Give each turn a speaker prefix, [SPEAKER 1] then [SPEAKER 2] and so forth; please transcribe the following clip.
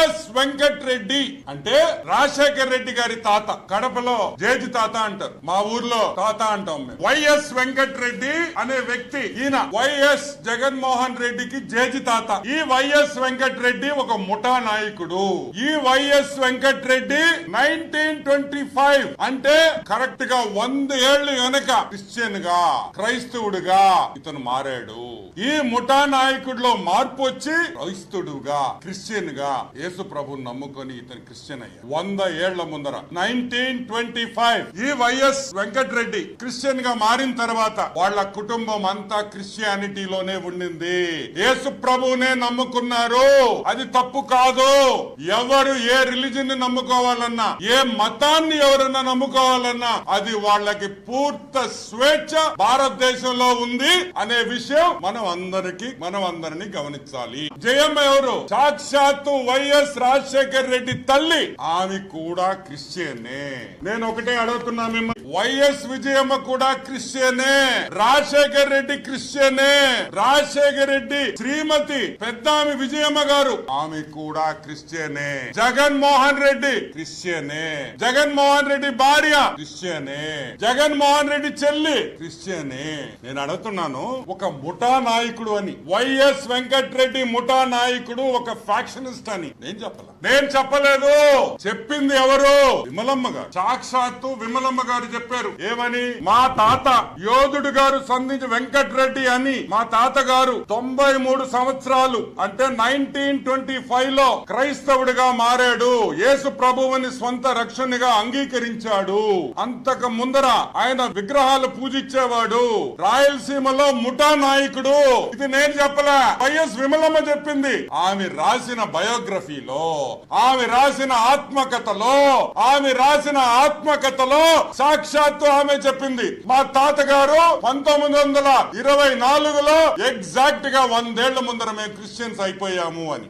[SPEAKER 1] YS Venkatreddy అంటే రాజశేఖర్ రెడ్డి గారి తాత కడపలో జేజి తాత అంటారు. మా ఊర్లో తాత అంటాం మేము. వైఎస్ వెంకట్రెడ్డి అనే వ్యక్తి ఈయన వైఎస్ జగన్మోహన్ రెడ్డికి జేజి తాత. ఈ వైఎస్ వెంకట్రెడ్డి ఒక ముఠా నాయకుడు. ఈ YS Venkatreddy nineteen twenty five అంటే కరెక్ట్గా వంద ఏళ్ళు వెనక క్రిస్టియన్గా క్రైస్తవుడుగా ఇతను మారాడు. ఈ ముఠా నాయకుడిలో మార్పు వచ్చి క్రైస్తుడుగా క్రిస్టియన్గా యేసు ప్రభుని నమ్ముకొని ఇతను క్రిస్టియన్ అయ్యాడు. వంద ఏళ్ళ ముందర నైన్టీన్ ట్వంటీ ఫైవ్ ఈ వైఎస్ వెంకటరెడ్డి క్రిస్టియన్గా మారిన తర్వాత వాళ్ళ కుటుంబం అంతా క్రిస్టియానిటీలోనే ఉండింది. యేసు ప్రభునే నమ్ముకున్నారు. అది తప్పు కాదు. ఎవరు ఏ రిలీజన్ని నమ్ముకోవాలన్నా ఏ మతాన్ని ఎవరన్నా నమ్ముకోవాలన్నా అది వాళ్ళకి పూర్త స్వేచ్ఛ భారతదేశంలో ఉంది అనే విషయం మనం అందరికి మనం అందరిని గమనించాలి. జయం ఎవరు? సాక్షాత్తు వైఎస్ రాజశేఖర్ రెడ్డి తల్లి. ఆమె కూడా క్రిస్టియనే. నేను ఒకటే అడుగుతున్నా మిమ్మల్ని. వైఎస్ విజయమ్మ కూడా క్రిస్టియనే. రాజశేఖర్ రెడ్డి క్రిస్టియనే. రాజశేఖర్ రెడ్డి శ్రీమతి పెద్దామి విజయమ్మ గారు. ఆమె కూడా క్రిస్టియనే. జగన్ మోహన్ రెడ్డి క్రిస్టియనే. జగన్ మోహన్ రెడ్డి భార్య క్రిస్టియనే. జగన్ మోహన్ రెడ్డి చెల్లి క్రిస్టియనే. నేను అడుగుతున్నాను ఒక ముఠా నాయకుడు అని. వైఎస్ వెంకట్ రెడ్డి ముఠా నాయకుడు ఒక ఫ్యాక్షనిస్ట్ అని. నేను చెప్పలే? నేను చెప్పలేదు. చెప్పింది ఎవరు? విమలమ్మ గారు. సాక్షాత్తు విమలమ్మ గారు చెప్పారు. ఏమని? మా తాత యోధుడు గారు సంధించి వెంకట్ రెడ్డి అని మా తాత గారు తొంభై మూడు సంవత్సరాలు అంటే నైన్టీన్ ట్వంటీ ఫైవ్లో క్రైస్తవుడిగా మారాడు. యేసు ప్రభువుని సొంత రక్షణగా అంగీకరించాడు. అంతకు ముందర ఆయన విగ్రహాలు పూజించేవాడు. రాయలసీమలో ముఠా నాయకుడు. ఇది నేను చెప్పలే. వైఎస్ విమలమ్మ చెప్పింది. ఆమె రాసిన బయోగ్రఫీ బయోగ్రఫీలో ఆమె రాసిన ఆత్మకథలో ఆమె రాసిన ఆత్మకథలో సాక్షాత్తు ఆమె చెప్పింది. మా తాతగారు పంతొమ్మిది వందల ఇరవై నాలుగులో ఎగ్జాక్ట్గా వందేళ్ళ ముందర మేము క్రిస్టియన్స్ అయిపోయాము అని.